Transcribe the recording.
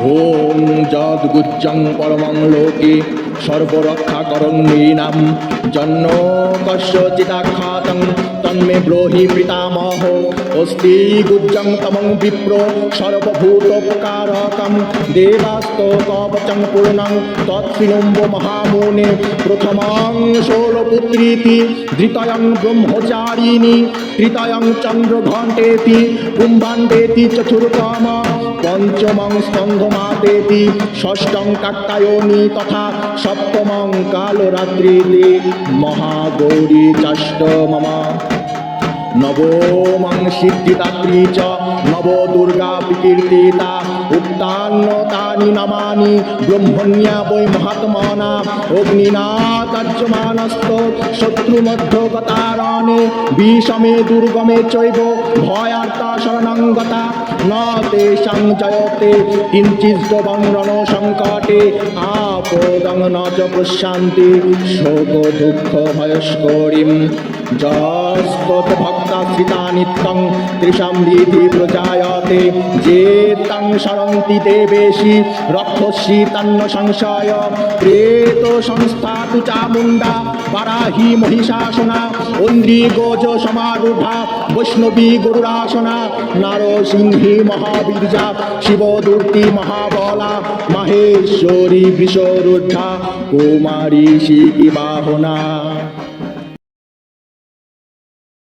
ওম যদ্গুজ্জং পরমং লোকে সর্বরক্ষাকরং নৃণাম জন্ম কস্যচিদাখ্যাতং তন্মে ব্রোহি পিতামহ। অস্তি গুজ্জং তমং বিপ্র সর্বভূতোপকারকম। দেবাস্ত কবচং পূর্ণং তৎসিনুম্ব মহামুনে। প্রথমং ষোলপুত্রীতি দ্বিতয়ং ব্রহ্মচারিণী তৃতীয়ং চন্দ্রঘণ্টেতি কুম্ভাণ্ডেতি চতুর্থম পঞ্চমং স্কন্ধমাতেতি, ষষ্ঠং কাত্তায়নী তথা সপ্তমং কালরাত্রিতে মহাগৌরী চাষ্টমম নবমং সিদ্ধিদাত্রী চ নব দুর্গা বিকীর্তিতা উক্তান্নতানি নামানি ব্রহ্মণ্যা বৈ মহাত্মনা অগ্নিনাতাজ্যমানস্ত শত্রুমধ্যগতারণে বিষমে দুর্গমে চৈব ভয়ার্তা শরণাঙ্গতা ন তেষাং জয়তে কিঞ্চিদ্বং রণসঙ্কটে আপদং ন চ প্রশান্তি শোক দুঃখ ভয়স্করিম যস্তত ভক্তাশ্রিতা নিত্যং তৃষাম বিধি প্রজায়তে যে তং সরন্তি দেবেশি রক্ষসী তন্ন সংশয় প্রেত সংস্থা তু চামুণ্ডা বারাহি মহিষাসনা অন্দ্রি গোজ সমারূঢ়া বৈষ্ণবী গরুরাসনা নারসিংহী মহাবীর্যা শিবদূর্তি মহাবলা মাহেশ্বরী বৃষরুদ্ধা কুমারী শিখি বাহনা